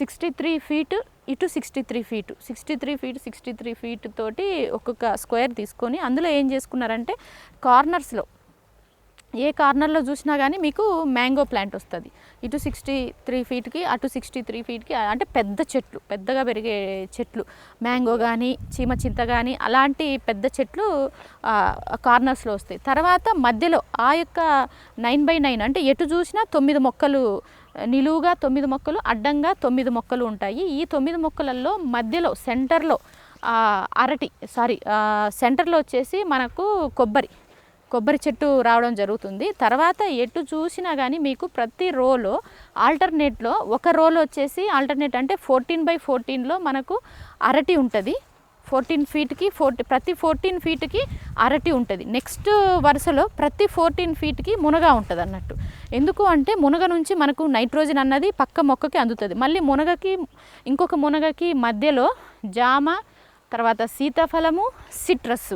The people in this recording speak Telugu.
సిక్స్టీ త్రీ ఫీట్ ఇటు sixty three feet. Sixty three feet sixty three feet తోటి ఒక్కొక్క స్క్వేర్ తీసుకొని అందులో ఏం చేసుకున్నారంటే కార్నర్స్లో. ఏ కార్నర్లో చూసినా కానీ మీకు మ్యాంగో ప్లాంట్ వస్తుంది. ఇటు సిక్స్టీ త్రీ ఫీట్కి అటు సిక్స్టీ త్రీ ఫీట్కి అంటే పెద్ద చెట్లు పెద్దగా పెరిగే చెట్లు. మ్యాంగో కానీ చీమ చింత కానీ అలాంటి పెద్ద చెట్లు కార్నర్స్లో వస్తాయి. తర్వాత మధ్యలో ఆ యొక్క నైన్ బై నైన్ అంటే ఎటు చూసినా తొమ్మిది మొక్కలు నిలువుగా తొమ్మిది మొక్కలు అడ్డంగా తొమ్మిది మొక్కలు ఉంటాయి. ఈ తొమ్మిది మొక్కలలో మధ్యలో సెంటర్లో అరటి సారీ సెంటర్లో వచ్చేసి మనకు కొబ్బరి కొబ్బరి చెట్టు రావడం జరుగుతుంది. తర్వాత ఎటు చూసినా కానీ మీకు ప్రతి రోలో ఆల్టర్నేట్లో ఒక రోలో వచ్చేసి ఆల్టర్నేట్ అంటే ఫోర్టీన్ బై ఫోర్టీన్లో మనకు అరటి ఉంటుంది. ఫోర్టీన్ ఫీట్కి ఫోర్టీ ప్రతి ఫోర్టీన్ ఫీట్కి అరటి ఉంటుంది. నెక్స్ట్ వరుసలో ప్రతి ఫోర్టీన్ ఫీట్కి మునగ ఉంటుంది అన్నట్టు. ఎందుకు అంటే మునగ నుంచి మనకు నైట్రోజన్ అన్నది పక్క మొక్కకి అందుతుంది. మళ్ళీ మునగకి ఇంకొక మునగకి మధ్యలో జామ తర్వాత సీతాఫలము సిట్రస్